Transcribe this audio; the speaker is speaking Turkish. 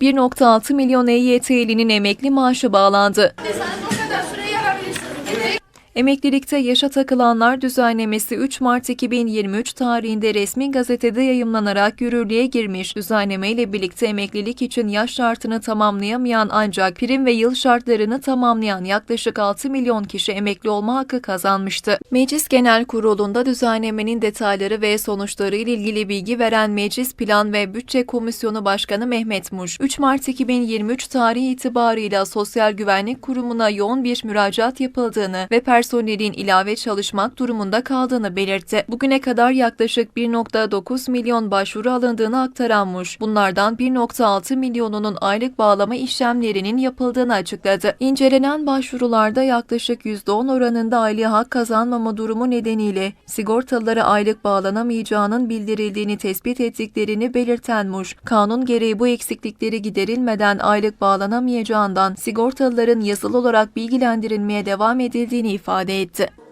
1.6 milyon EYT'linin emekli maaşı bağlandı. Emeklilikte yaşa takılanlar düzenlemesi 3 Mart 2023 tarihinde resmi gazetede yayımlanarak yürürlüğe girmiş. Düzenleme ile birlikte emeklilik için yaş şartını tamamlayamayan ancak prim ve yıl şartlarını tamamlayan yaklaşık 6 milyon kişi emekli olma hakkı kazanmıştı. Meclis Genel Kurulu'nda düzenlemenin detayları ve sonuçları ile ilgili bilgi veren Meclis Plan ve Bütçe Komisyonu Başkanı Mehmet Muş, 3 Mart 2023 tarihi itibarıyla Sosyal Güvenlik Kurumu'na yoğun bir müracaat yapıldığını ve personelin ilave çalışmak durumunda kaldığını belirtti. Bugüne kadar yaklaşık 1.9 milyon başvuru alındığını aktaran Muş, bunlardan 1.6 milyonunun aylık bağlama işlemlerinin yapıldığını açıkladı. İncelenen başvurularda yaklaşık %10 oranında aylığa hak kazanmama durumu nedeniyle sigortalılara aylık bağlanamayacağının bildirildiğini tespit ettiklerini belirten Muş, kanun gereği bu eksiklikleri giderilmeden aylık bağlanamayacağından sigortalıların yazılı olarak bilgilendirilmeye devam edildiğini ifade 報です。